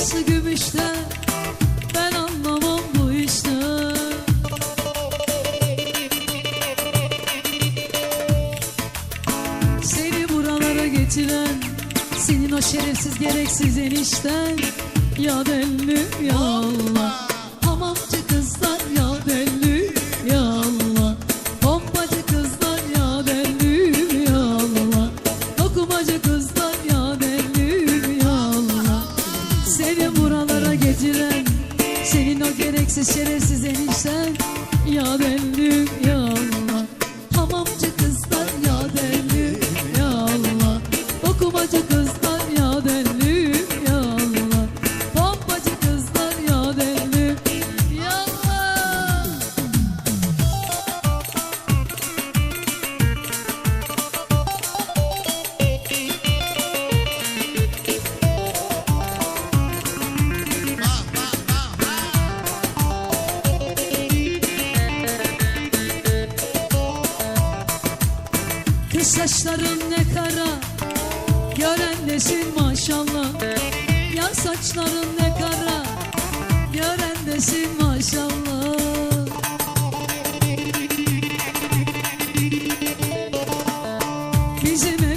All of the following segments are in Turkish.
Babası gümüşte Ben anlamam bu işte Seni buralara getiren Senin o şerefsiz gereksiz enişten. Ya belli ya Allah Dokumacı kızlar ya belli ya Allah kızlar ya belli ya Allah Kız saçların ne kara Gören desin maşallah? Yar saçların ne kara? Gören desin maşallah. Bizim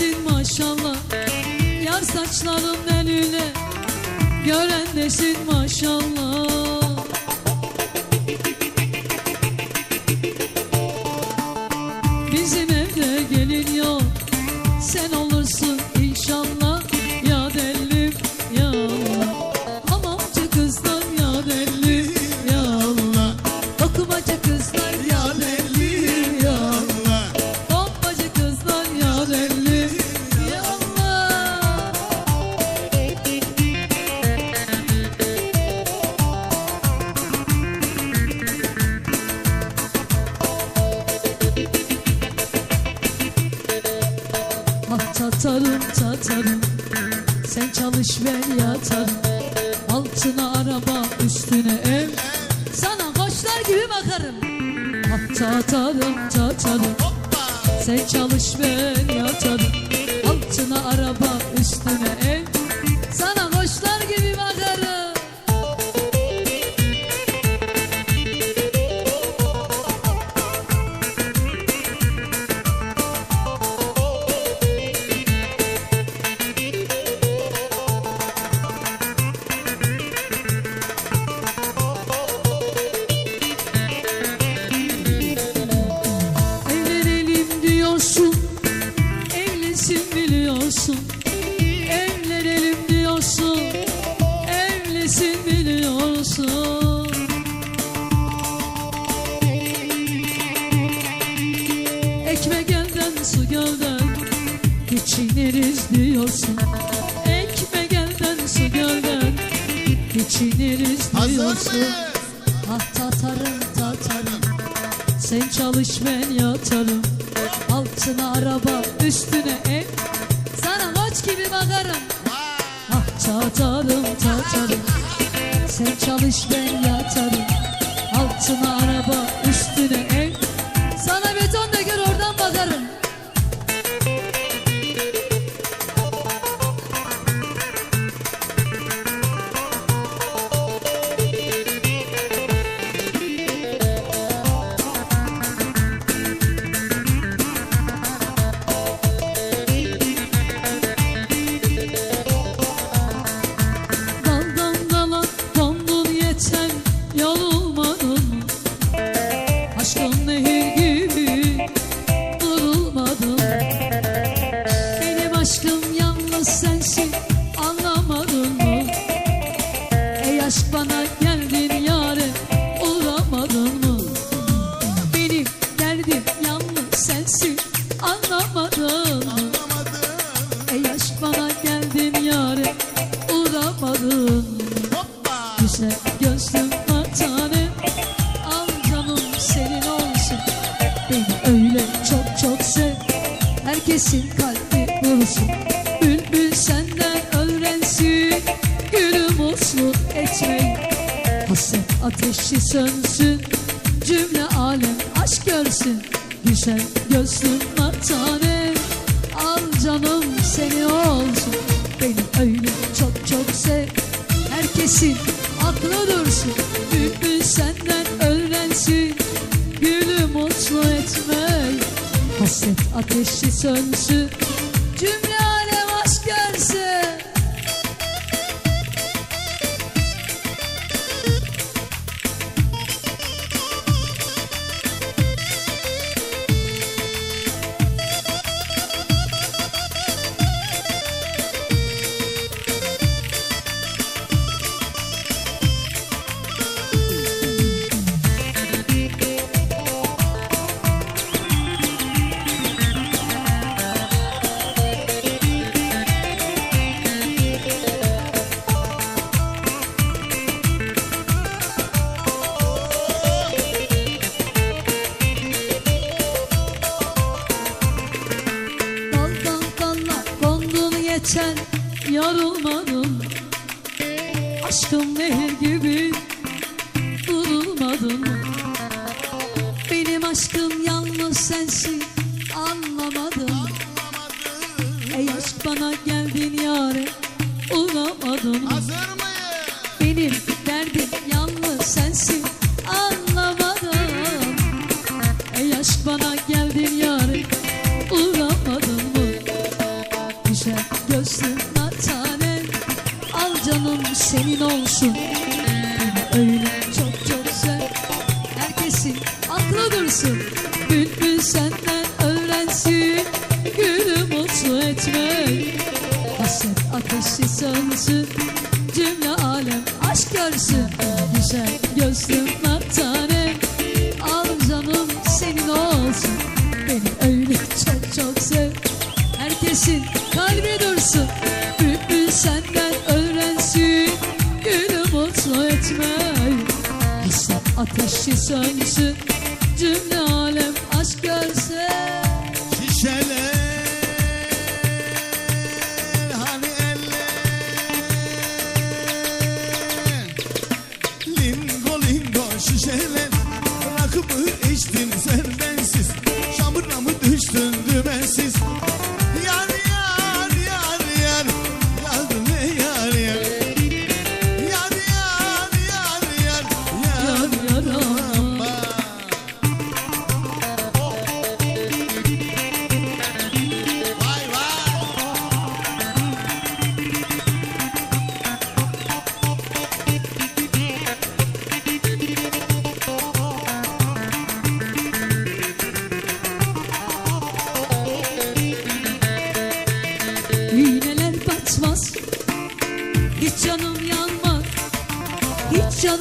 gören desin maşallah. Yar saçların eline. Gören desin maşallah Tatarım tatarım. Sen çalış ben yatarım. Altına araba üstüne ev. Sana koçlar gibi bakarım. Ah tatarım tatarım. Sen çalış ben yatarım. Altına araba üstüne Geçiniriz Hazır diyorsun. mıyız? Ah tatarım tatarım. Sen çalış ben yatarım. Altına araba üstüne ev. Sana koç gibi bakarım. Ah tatarım tatarım. Sen çalış ben yatarım. Altına araba Herkesin kalbi vursun Bülbül senden öğrensin. Gülü mutlu etmeyi Hasret ateşi sönsün. Cümle alem aşk görsün. Güzel gözlüm tane Al canım seni olsun. Beni öyle çok çok sev. Herkesin aklı dursun. Bülbül senden öğrensin. Gülü mutlu etmeyi Hasret ateşi sönsün. Cümle aşkım yalnız sensin anlamadın Ey aşk bana geldin yâre uğramadın. Hazır mıyız? Benim derdim yalnız sensin anlamadım. Ey aşk bana geldin yarın uğramadın mı? Güzel gözlüm tane al canım senin olsun. Öyle gözlüm tane. Al canım senin olsun. Beni öyle çok çok sev. Herkesin kalbi dursun. Bülbül senden öğrensin. Gülü mutlu etmeyi Hasret ateşi sönsün. Cümle alem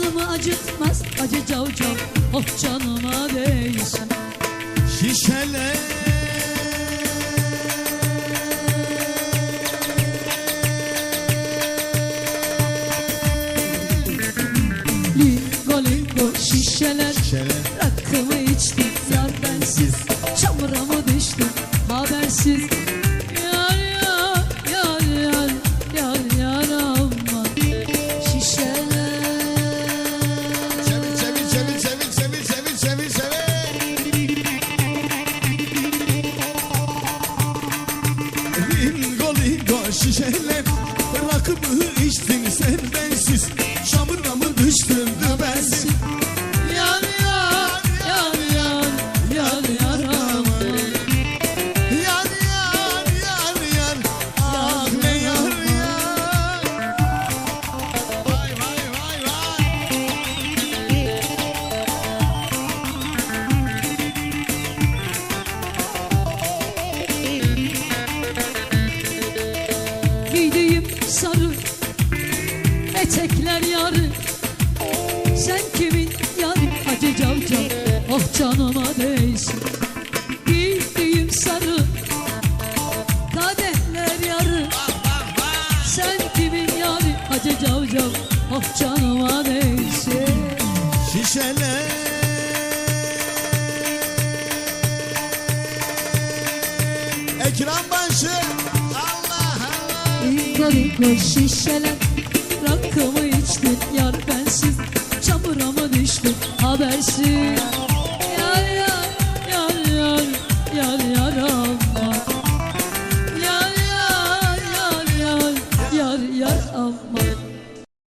canımı acıtmaz Acı cavcav Oh canıma değsin Şişeler. Lingo lingo şişeler Rakımı canıma değsin. Giydiğim sarı kadehler yarı. Sen kimin yarı Hacı Cavcav Oh canıma değsin. Şişeler. Ekran başı. Allah Allah. İnko inko şişeler. Rakımı içtim yar bensiz. Çamura mı düştüm habersiz yeah.